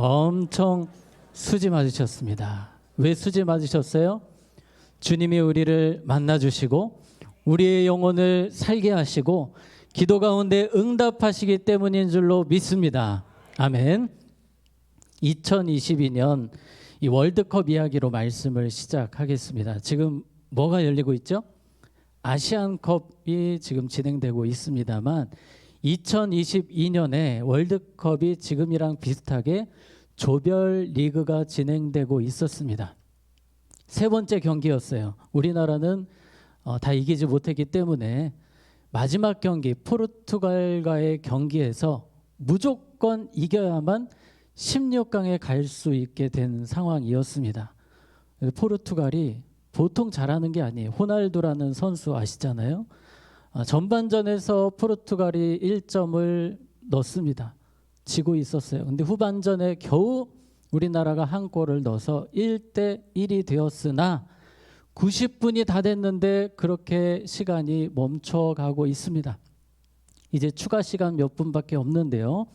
엄청 수지 맞으셨습니다. 왜 수지 맞으셨어요? 주님이 우리를 만나 주시고 우리의 영혼을 살게 하시고 기도 가운데 응답하시기 때문인 줄로 믿습니다. 아멘. 2022년 이 월드컵 이야기로 말씀을 시작하겠습니다. 지금 뭐가 열리고 있죠? 아시안컵이 지금 진행되고 있습니다만 2022년에 월드컵이 지금이랑 비슷하게 조별 리그가 진행되고 있었습니다. 세 번째 경기였어요. 우리나라는 어, 다 이기지 못했기 때문에 마지막 경기 포르투갈과의 경기에서 무조건 이겨야만 16강에 갈 수 있게 된 상황이었습니다. 포르투갈이 보통 잘하는 게 아니에요. 호날두라는 선수 아시잖아요. 아, 전반전에서 포르투갈이 1점을 넣습니다. 지고 있었어요. 근데 후반전에 겨우 우리나라가 한 골을 넣어서 1대 1이 되었으나 90분이 다 됐는데 그렇게 시간이 멈춰가고 있습니다. 이제 추가 시간 몇 분밖에 없는데요.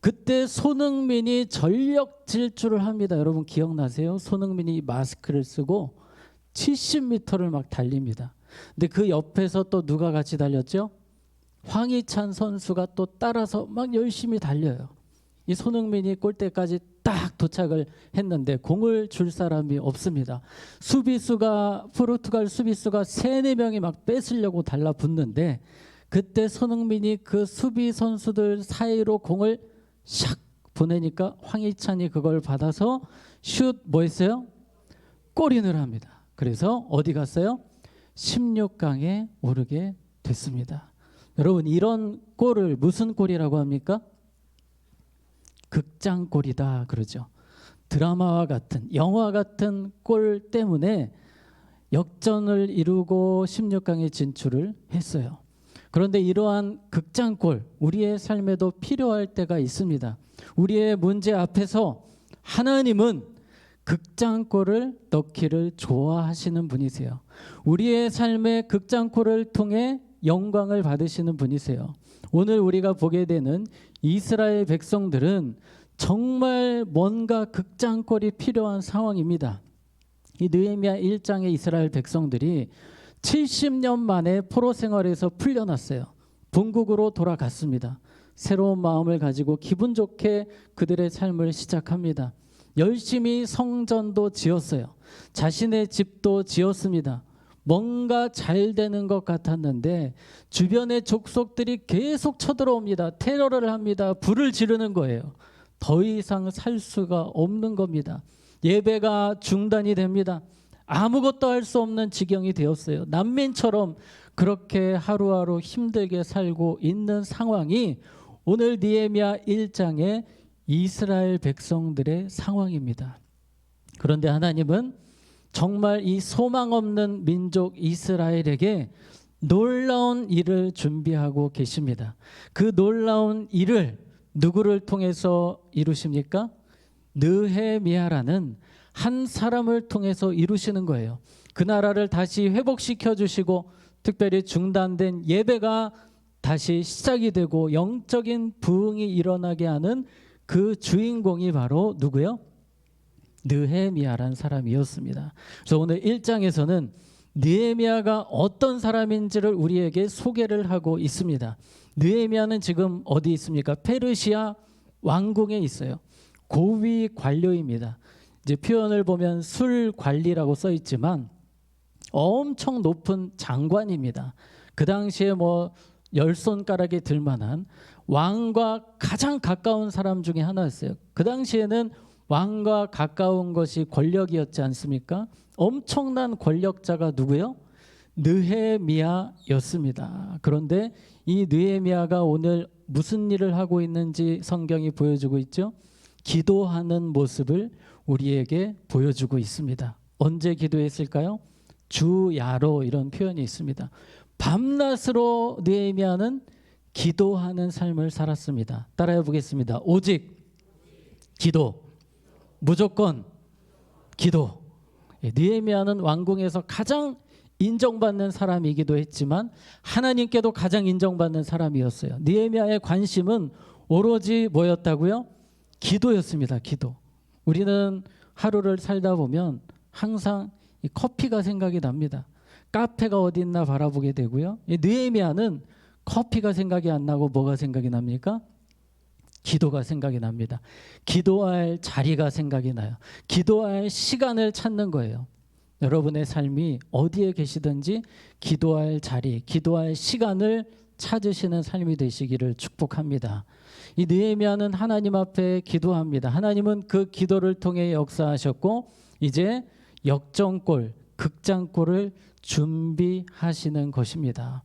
그때 손흥민이 전력 질주를 합니다. 여러분 기억나세요? 손흥민이 마스크를 쓰고 70m를 막 달립니다. 근데 그 옆에서 또 누가 같이 달렸죠? 황희찬 선수가 또 따라서 막 열심히 달려요. 이 손흥민이 골대까지 딱 도착을 했는데 공을 줄 사람이 없습니다. 수비수가 포르투갈 수비수가 세네 명이 막 뺏으려고 달라붙는데 그때 손흥민이 그 수비 선수들 사이로 공을 샥 보내니까 황희찬이 그걸 받아서 슛 뭐 했어요? 골인을 합니다. 그래서 어디 갔어요? 16강에 오르게 됐습니다. 여러분 이런 골을 무슨 골이라고 합니까? 극장골이다 그러죠. 드라마와 같은 영화 같은 골 때문에 역전을 이루고 16강에 진출을 했어요. 그런데 이러한 극장골 우리의 삶에도 필요할 때가 있습니다. 우리의 문제 앞에서 하나님은 극장골을 넣기를 좋아하시는 분이세요. 우리의 삶의 극장골을 통해 영광을 받으시는 분이세요. 오늘 우리가 보게 되는 이스라엘 백성들은 정말 뭔가 극장골이 필요한 상황입니다. 이 느헤미야 1장의 이스라엘 백성들이 70년 만에 포로 생활에서 풀려났어요. 본국으로 돌아갔습니다. 새로운 마음을 가지고 기분 좋게 그들의 삶을 시작합니다. 열심히 성전도 지었어요. 자신의 집도 지었습니다. 뭔가 잘 되는 것 같았는데 주변의 족속들이 계속 쳐들어옵니다. 테러를 합니다. 불을 지르는 거예요. 더 이상 살 수가 없는 겁니다. 예배가 중단이 됩니다. 아무것도 할 수 없는 지경이 되었어요. 난민처럼 그렇게 하루하루 힘들게 살고 있는 상황이 오늘 니에미야 1장의 이스라엘 백성들의 상황입니다. 그런데 하나님은 정말 이 소망 없는 민족 이스라엘에게 놀라운 일을 준비하고 계십니다. 그 놀라운 일을 누구를 통해서 이루십니까? 느헤미야라는 한 사람을 통해서 이루시는 거예요. 그 나라를 다시 회복시켜 주시고 특별히 중단된 예배가 다시 시작이 되고 영적인 부흥이 일어나게 하는 그 주인공이 바로 누구요? 느헤미야란 사람이었습니다. 그래서 오늘 1장에서는 느헤미야가 어떤 사람인지를 우리에게 소개를 하고 있습니다. 느헤미야는 지금 어디 있습니까? 페르시아 왕궁에 있어요. 고위 관료입니다. 이제 표현을 보면 술 관리라고 써 있지만 엄청 높은 장관입니다. 그 당시에 뭐 열 손가락에 들 만한 왕과 가장 가까운 사람 중에 하나였어요. 그 당시에는 왕과 가까운 것이 권력이었지 않습니까? 엄청난 권력자가 누구요? 느헤미야였습니다. 그런데 이 느헤미야가 오늘 무슨 일을 하고 있는지 성경이 보여주고 있죠. 기도하는 모습을 우리에게 보여주고 있습니다. 언제 기도했을까요? 주야로 이런 표현이 있습니다. 밤낮으로 느헤미야는 기도하는 삶을 살았습니다. 따라해 보겠습니다. 오직 기도, 무조건 기도. 예, 느헤미야는 왕궁에서 가장 인정받는 사람이기도 했지만 하나님께도 가장 인정받는 사람이었어요. 느헤미야의 관심은 오로지 뭐였다고요? 기도였습니다. 기도. 우리는 하루를 살다 보면 항상 이 커피가 생각이 납니다. 카페가 어디 있나 바라보게 되고요. 이 느헤미야는 커피가 생각이 안 나고 뭐가 생각이 납니까? 기도가 생각이 납니다. 기도할 자리가 생각이 나요. 기도할 시간을 찾는 거예요. 여러분의 삶이 어디에 계시든지 기도할 자리, 기도할 시간을 찾으시는 삶이 되시기를 축복합니다. 이 느헤미야는 하나님 앞에 기도합니다. 하나님은 그 기도를 통해 역사하셨고 이제 역전골, 극장골을 준비하시는 것입니다.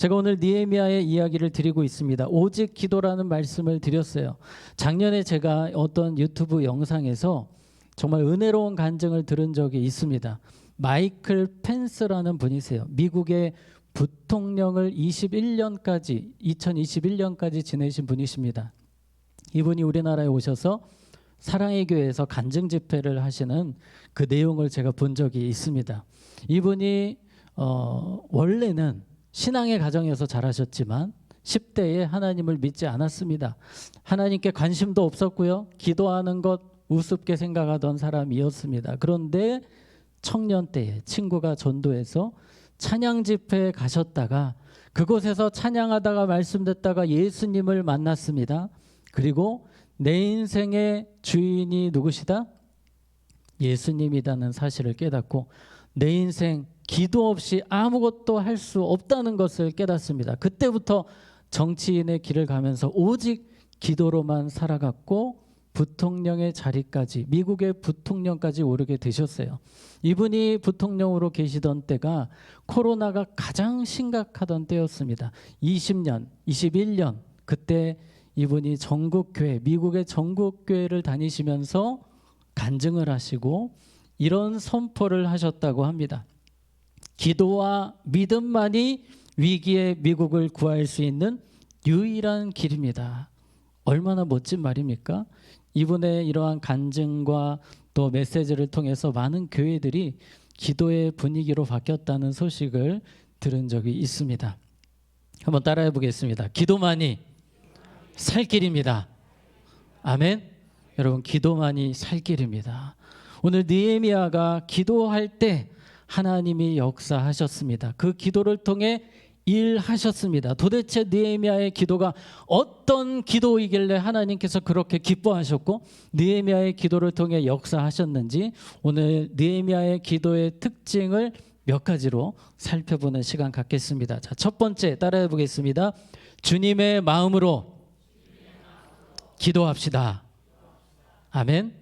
제가 오늘 니에미아의 이야기를 드리고 있습니다. 오직 기도라는 말씀을 드렸어요. 작년에 제가 어떤 유튜브 영상에서 정말 은혜로운 간증을 들은 적이 있습니다. 마이클 펜스라는 분이세요. 미국의 부통령을 21년까지 2021년까지 지내신 분이십니다. 이분이 우리나라에 오셔서 사랑의 교회에서 간증 집회를 하시는 그 내용을 제가 본 적이 있습니다. 이분이 어, 원래는 신앙의 가정에서 자라셨지만 10대에 하나님을 믿지 않았습니다. 하나님께 관심도 없었고요. 기도하는 것 우습게 생각하던 사람이었습니다. 그런데 청년 때에 친구가 전도해서 찬양 집회에 가셨다가 그곳에서 찬양하다가 말씀 듣다가 예수님을 만났습니다. 그리고 내 인생의 주인이 누구시다? 예수님이라는 사실을 깨닫고 내 인생 기도 없이 아무것도 할 수 없다는 것을 깨닫습니다. 그때부터 정치인의 길을 가면서 오직 기도로만 살아갔고 부통령의 자리까지 미국의 부통령까지 오르게 되셨어요. 이분이 부통령으로 계시던 때가 코로나가 가장 심각하던 때였습니다. 20년, 21년 그때 이분이 전국 교회, 미국의 전국 교회를 다니시면서 간증을 하시고 이런 선포를 하셨다고 합니다. 기도와 믿음만이 위기의 미국을 구할 수 있는 유일한 길입니다. 얼마나 멋진 말입니까? 이분의 이러한 간증과 또 메시지를 통해서 많은 교회들이 기도의 분위기로 바뀌었다는 소식을 들은 적이 있습니다. 한번 따라해 보겠습니다. 기도만이 살 길입니다. 아멘. 여러분 기도만이 살 길입니다. 오늘 느헤미야가 기도할 때 하나님이 역사하셨습니다. 그 기도를 통해 일하셨습니다. 도대체 느헤미야의 기도가 어떤 기도이길래 하나님께서 그렇게 기뻐하셨고 느헤미야의 기도를 통해 역사하셨는지 오늘 느헤미야의 기도의 특징을 몇 가지로 살펴보는 시간 갖겠습니다. 자, 첫 번째 따라해 보겠습니다. 주님의 마음으로 기도합시다. 아멘.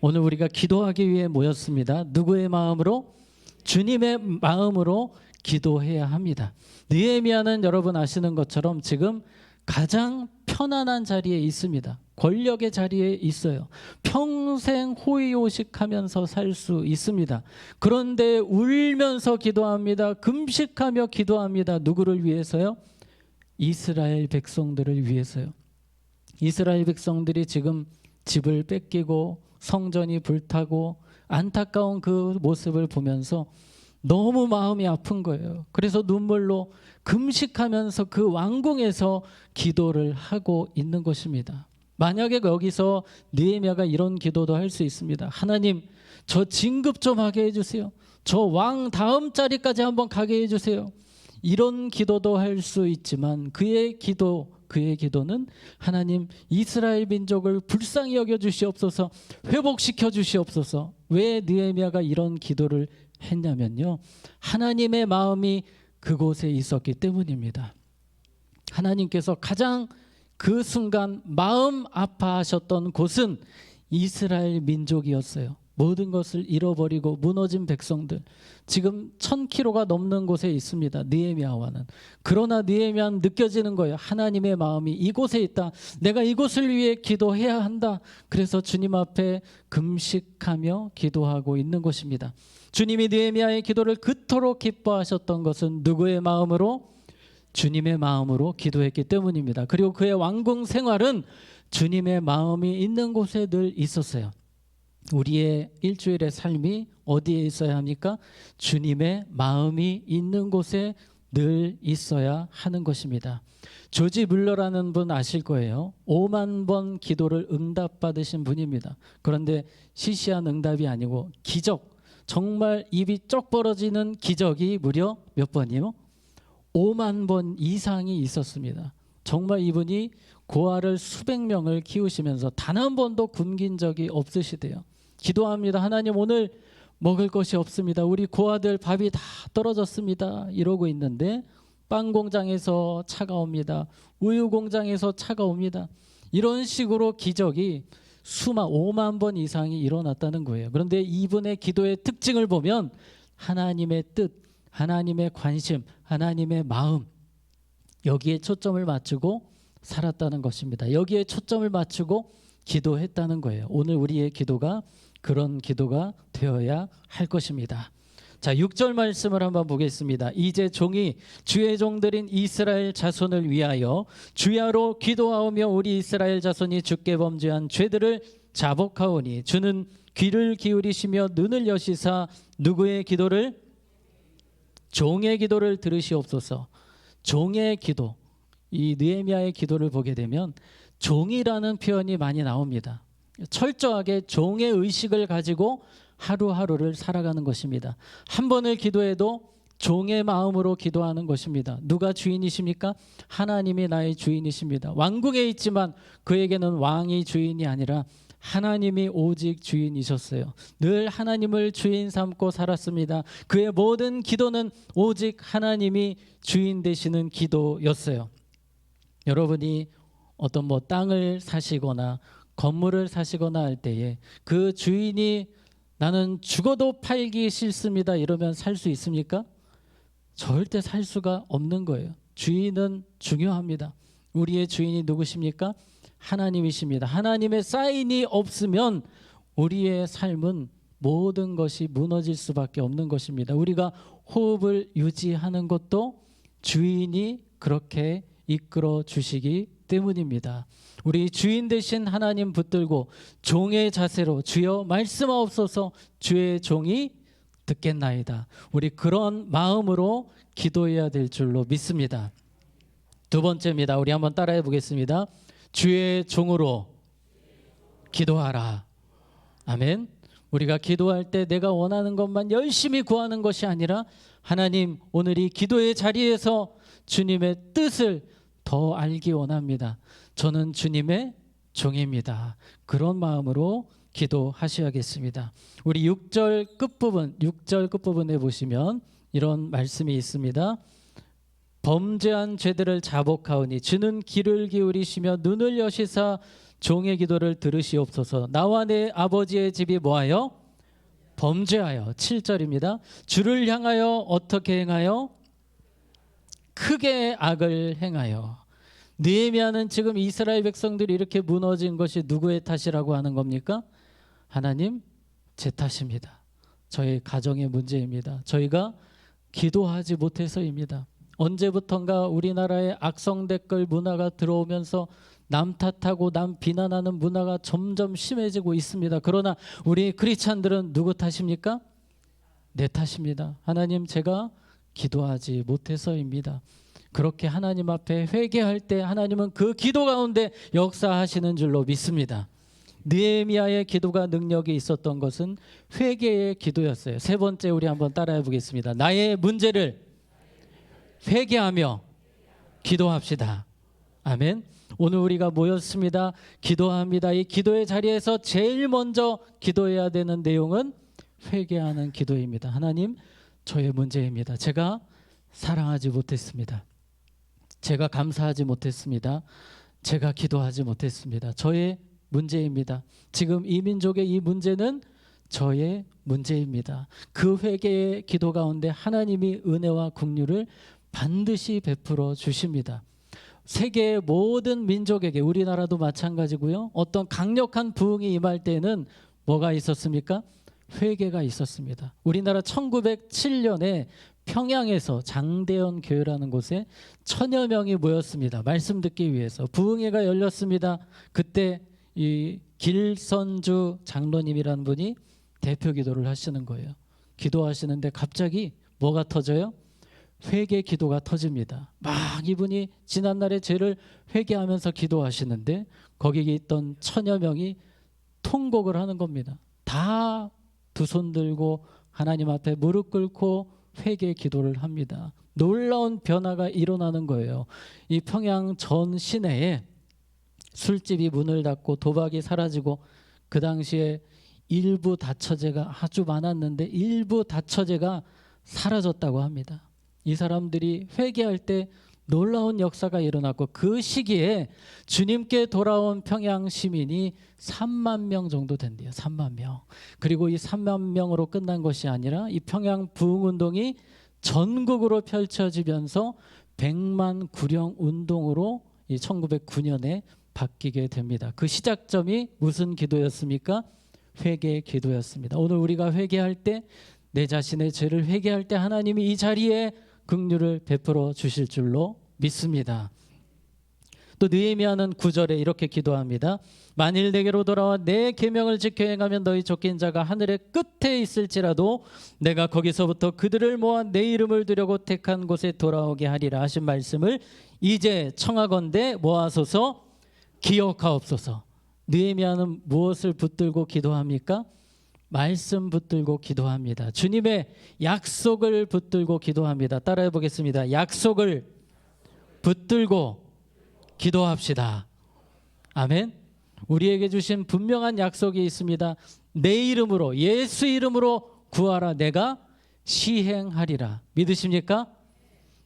오늘 우리가 기도하기 위해 모였습니다. 누구의 마음으로? 주님의 마음으로 기도해야 합니다. 느헤미야는 여러분 아시는 것처럼 지금 가장 편안한 자리에 있습니다. 권력의 자리에 있어요. 평생 호의호식하면서 살 수 있습니다. 그런데 울면서 기도합니다. 금식하며 기도합니다. 누구를 위해서요? 이스라엘 백성들을 위해서요. 이스라엘 백성들이 지금 집을 뺏기고 성전이 불타고 안타까운 그 모습을 보면서 너무 마음이 아픈 거예요. 그래서 눈물로 금식하면서 그 왕궁에서 기도를 하고 있는 것입니다. 만약에 여기서 느헤미야가 이런 기도도 할 수 있습니다. 하나님, 저 진급 좀 하게 해주세요. 저 왕 다음 자리까지 한번 가게 해주세요. 이런 기도도 할 수 있지만 그의 기도 그의 기도는 하나님 이스라엘 민족을 불쌍히 여겨 주시옵소서 회복시켜 주시옵소서. 왜 느헤미야가 이런 기도를 했냐면요. 하나님의 마음이 그곳에 있었기 때문입니다. 하나님께서 가장 그 순간 마음 아파하셨던 곳은 이스라엘 민족이었어요 모든 것을 잃어버리고 무너진 백성들 지금 천 킬로가 넘는 곳에 있습니다. 느헤미야와는 그러나 느헤미야는 느껴지는 거예요. 하나님의 마음이 이곳에 있다. 내가 이곳을 위해 기도해야 한다. 그래서 주님 앞에 금식하며 기도하고 있는 것입니다. 주님이 느헤미야의 기도를 그토록 기뻐하셨던 것은 누구의 마음으로 주님의 마음으로 기도했기 때문입니다. 그리고 그의 왕궁 생활은 주님의 마음이 있는 곳에 늘 있었어요. 우리의 일주일의 삶이 어디에 있어야 합니까? 주님의 마음이 있는 곳에 늘 있어야 하는 것입니다. 조지 물러라는 분 아실 거예요. 5만 번 기도를 응답받으신 분입니다. 그런데 시시한 응답이 아니고 기적, 정말 입이 쩍 벌어지는 기적이 무려 몇 번이요? 5만 번 이상이 있었습니다. 정말 이분이 고아를 수백 명을 키우시면서 단 한 번도 굶긴 적이 없으시대요. 기도합니다. 하나님 오늘 먹을 것이 없습니다. 우리 고아들 밥이 다 떨어졌습니다. 이러고 있는데 빵 공장에서 차가 옵니다. 우유 공장에서 차가 옵니다. 이런 식으로 기적이 수만 5만 번 이상이 일어났다는 거예요. 그런데 이분의 기도의 특징을 보면 하나님의 뜻, 하나님의 관심, 하나님의 마음 여기에 초점을 맞추고 살았다는 것입니다. 여기에 초점을 맞추고 기도했다는 거예요. 오늘 우리의 기도가 그런 기도가 되어야 할 것입니다. 자, 6절 말씀을 한번 보겠습니다. 이제 종이 주의 종들인 이스라엘 자손을 위하여 주야로 기도하오며 우리 이스라엘 자손이 주께 범죄한 죄들을 자복하오니 주는 귀를 기울이시며 눈을 여시사 누구의 기도를 종의 기도를 들으시옵소서. 종의 기도. 이 느헤미야의 기도를 보게 되면 종이라는 표현이 많이 나옵니다. 철저하게 종의 의식을 가지고 하루하루를 살아가는 것입니다. 한 번을 기도해도 종의 마음으로 기도하는 것입니다. 누가 주인이십니까? 하나님이 나의 주인이십니다. 왕궁에 있지만 그에게는 왕이 주인이 아니라 하나님이 오직 주인이셨어요. 늘 하나님을 주인 삼고 살았습니다. 그의 모든 기도는 오직 하나님이 주인 되시는 기도였어요. 여러분이 어떤 뭐 땅을 사시거나 건물을 사시거나 할 때에 그 주인이 나는 죽어도 팔기 싫습니다. 이러면 살 수 있습니까? 절대 살 수가 없는 거예요. 주인은 중요합니다. 우리의 주인이 누구십니까? 하나님이십니다. 하나님의 사인이 없으면 우리의 삶은 모든 것이 무너질 수밖에 없는 것입니다. 우리가 호흡을 유지하는 것도 주인이 그렇게 이끌어 주시기 때문입니다. 우리 주인 되신 하나님 붙들고 종의 자세로 주여 말씀하옵소서 주의 종이 듣겠나이다. 우리 그런 마음으로 기도해야 될 줄로 믿습니다. 두 번째입니다. 우리 한번 따라해 보겠습니다. 주의 종으로 기도하라. 아멘. 우리가 기도할 때 내가 원하는 것만 열심히 구하는 것이 아니라 하나님 오늘 이 기도의 자리에서 주님의 뜻을 더 알기 원합니다. 저는 주님의 종입니다. 그런 마음으로 기도하셔야겠습니다. 우리 6절 끝부분, 6절 끝부분에 보시면 이런 말씀이 있습니다. 범죄한 죄들을 자복하오니 주는 귀를 기울이시며 눈을 여시사 종의 기도를 들으시옵소서. 나와 내 아버지의 집이 뭐하여? 범죄하여. 7절입니다. 주를 향하여 어떻게 행하여? 크게 악을 행하여. 느헤미야는 지금 이스라엘 백성들이 이렇게 무너진 것이 누구의 탓이라고 하는 겁니까? 하나님 제 탓입니다. 저희 가정의 문제입니다. 저희가 기도하지 못해서입니다. 언제부턴가 우리나라에 악성 댓글 문화가 들어오면서 남 탓하고 남 비난하는 문화가 점점 심해지고 있습니다. 그러나 우리 크리스찬들은 누구 탓입니까? 내 탓입니다. 하나님 제가 기도하지 못해서입니다. 그렇게 하나님 앞에 회개할 때 하나님은 그 기도 가운데 역사하시는 줄로 믿습니다. 느헤미야의 기도가 능력이 있었던 것은 회개의 기도였어요. 세 번째 우리 한번 따라해 보겠습니다. 나의 문제를 회개하며 기도합시다. 아멘. 오늘 우리가 모였습니다. 기도합니다. 이 기도의 자리에서 제일 먼저 기도해야 되는 내용은 회개하는 기도입니다. 하나님, 저의 문제입니다. 제가 사랑하지 못했습니다. 제가 감사하지 못했습니다. 제가 기도하지 못했습니다. 저의 문제입니다. 지금 이 민족의 이 문제는 저의 문제입니다. 그 회개의 기도 가운데 하나님이 은혜와 국류를 반드시 베풀어 주십니다. 세계의 모든 민족에게 우리나라도 마찬가지고요. 어떤 강력한 부흥이 임할 때는 뭐가 있었습니까? 회개가 있었습니다. 우리나라 1907년에 평양에서 장대현 교회라는 곳에 천여 명이 모였습니다. 말씀 듣기 위해서 부흥회가 열렸습니다. 그때 이 길선주 장로님이라는 분이 대표 기도를 하시는 거예요. 기도하시는데 갑자기 뭐가 터져요? 회개 기도가 터집니다. 막 이분이 지난날의 죄를 회개하면서 기도하시는데 거기에 있던 천여 명이 통곡을 하는 겁니다. 다 두 손 들고 하나님 앞에 무릎 꿇고 회개 기도를 합니다. 놀라운 변화가 일어나는 거예요. 이 평양 전 시내에 술집이 문을 닫고 도박이 사라지고 그 당시에 일부 다처제가 아주 많았는데 일부 다처제가 사라졌다고 합니다. 이 사람들이 회개할 때 놀라운 역사가 일어났고 그 시기에 주님께 돌아온 평양 시민이 3만 명 정도 된대요. 3만 명. 그리고 이 3만 명으로 끝난 것이 아니라 이 평양 부흥 운동이 전국으로 펼쳐지면서 100만 구령 운동으로 이 1909년에 바뀌게 됩니다. 그 시작점이 무슨 기도였습니까? 회개 기도였습니다. 오늘 우리가 회개할 때 내 자신의 죄를 회개할 때 하나님이 이 자리에 긍휼을 베풀어 주실 줄로 믿습니다. 또 느헤미야는 9절에 이렇게 기도합니다. 만일 내게로 돌아와 내 계명을 지켜 행하면 너희 쫓긴 자가 하늘의 끝에 있을지라도 내가 거기서부터 그들을 모아 내 이름을 두려고 택한 곳에 돌아오게 하리라 하신 말씀을 이제 청하건대 모아소서 기억하옵소서. 느헤미야는 무엇을 붙들고 기도합니까? 말씀 붙들고 기도합니다. 주님의 약속을 붙들고 기도합니다. 따라해 보겠습니다. 약속을 붙들고 기도합시다. 아멘. 우리에게 주신 분명한 약속이 있습니다. 내 이름으로 예수 이름으로 구하라 내가 시행하리라. 믿으십니까?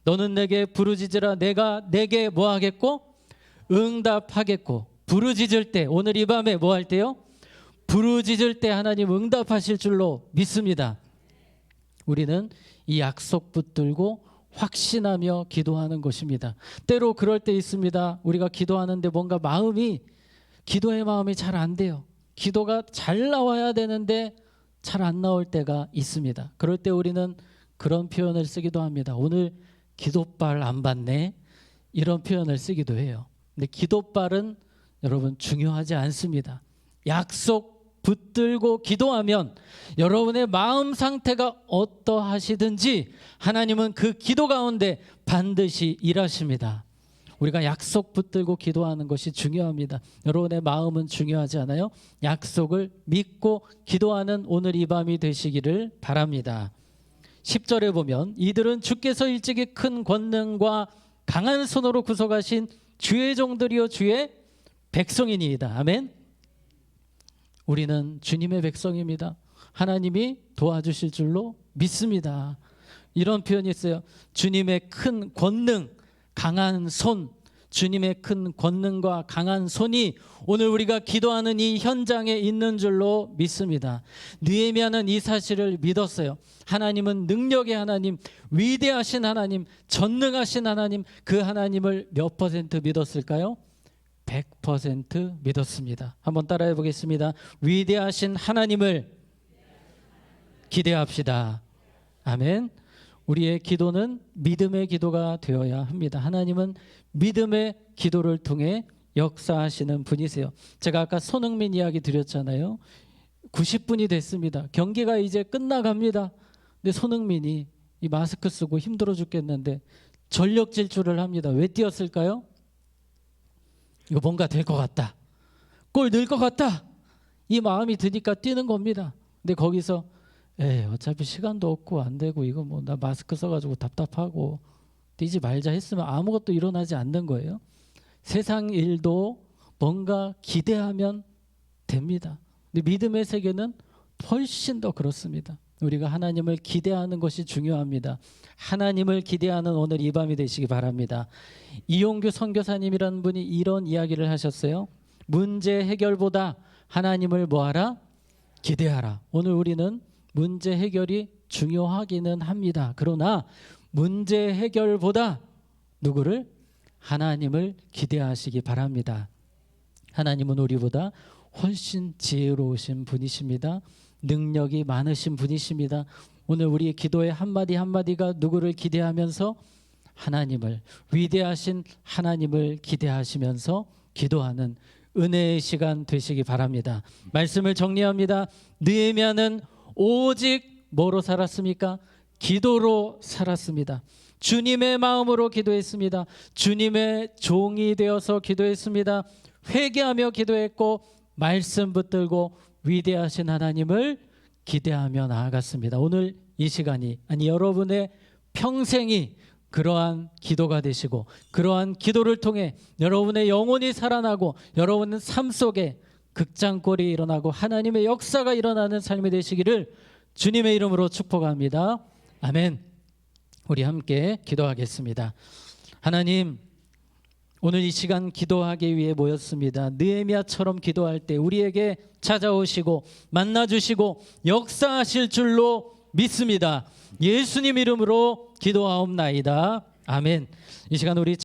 너는 내게 부르짖으라 내가 내게 뭐 하겠고 응답하겠고 부르짖을 때 오늘 이 밤에 뭐 할 때요? 부르짖을 때 하나님 응답하실 줄로 믿습니다. 우리는 이 약속 붙들고 확신하며 기도하는 것입니다. 때로 그럴 때 있습니다. 우리가 기도하는데 뭔가 마음이 기도의 마음이 잘 안 돼요. 기도가 잘 나와야 되는데 잘 안 나올 때가 있습니다. 그럴 때 우리는 그런 표현을 쓰기도 합니다. 오늘 기도발 안 받네. 이런 표현을 쓰기도 해요. 근데 기도발은 여러분 중요하지 않습니다. 약속 붙들고 기도하면 여러분의 마음 상태가 어떠하시든지 하나님은 그 기도 가운데 반드시 일하십니다. 우리가 약속 붙들고 기도하는 것이 중요합니다. 여러분의 마음은 중요하지 않아요? 약속을 믿고 기도하는 오늘 이 밤이 되시기를 바랍니다. 10절에 보면 이들은 주께서 일찍이 큰 권능과 강한 손으로 구속하신 주의 종들이요 주의 백성이니이다. 아멘. 우리는 주님의 백성입니다. 하나님이 도와주실 줄로 믿습니다. 이런 표현이 있어요. 주님의 큰 권능, 강한 손, 주님의 큰 권능과 강한 손이 오늘 우리가 기도하는 이 현장에 있는 줄로 믿습니다. 느헤미야는 이 사실을 믿었어요. 하나님은 능력의 하나님, 위대하신 하나님, 전능하신 하나님, 그 하나님을 몇 퍼센트 믿었을까요? 100% 믿었습니다. 한번 따라해 보겠습니다. 위대하신 하나님을 기대합시다. 아멘. 우리의 기도는 믿음의 기도가 되어야 합니다. 하나님은 믿음의 기도를 통해 역사하시는 분이세요. 제가 아까 손흥민 이야기 드렸잖아요. 90분이 됐습니다. 경기가 이제 끝나갑니다. 근데 손흥민이 이 마스크 쓰고 힘들어 죽겠는데 전력 질주를 합니다. 왜 뛰었을까요? 이거 뭔가 될 것 같다. 골 넣을 것 같다. 이 마음이 드니까 뛰는 겁니다. 근데 거기서 에 어차피 시간도 없고 안 되고 이거 뭐 나 마스크 써가지고 답답하고 뛰지 말자 했으면 아무것도 일어나지 않는 거예요. 세상 일도 뭔가 기대하면 됩니다. 근데 믿음의 세계는 훨씬 더 그렇습니다. 우리가 하나님을 기대하는 것이 중요합니다. 하나님을 기대하는 오늘 이 밤이 되시기 바랍니다. 이용규 선교사님이라는 분이 이런 이야기를 하셨어요. 문제 해결보다 하나님을 뭐하라? 기대하라. 오늘 우리는 문제 해결이 중요하기는 합니다. 그러나 문제 해결보다 누구를? 하나님을 기대하시기 바랍니다. 하나님은 우리보다 훨씬 지혜로우신 분이십니다. 능력이 많으신 분이십니다. 오늘 우리의 기도의 한마디 한마디가 누구를 기대하면서 하나님을 위대하신 하나님을 기대하시면서 기도하는 은혜의 시간 되시기 바랍니다. 말씀을 정리합니다. 느헤미야는 오직 뭐로 살았습니까? 기도로 살았습니다. 주님의 마음으로 기도했습니다. 주님의 종이 되어서 기도했습니다. 회개하며 기도했고 말씀 붙들고 위대하신 하나님을 기대하며 나아갔습니다. 오늘 이 시간이 아니 여러분의 평생이 그러한 기도가 되시고 그러한 기도를 통해 여러분의 영혼이 살아나고 여러분의 삶 속에 극장골이 일어나고 하나님의 역사가 일어나는 삶이 되시기를 주님의 이름으로 축복합니다. 아멘. 우리 함께 기도하겠습니다. 하나님 오늘 이 시간 기도하기 위해 모였습니다. 느헤미야처럼 기도할 때 우리에게 찾아오시고 만나 주시고 역사하실 줄로 믿습니다. 예수님 이름으로 기도하옵나이다. 아멘. 이 시간 우리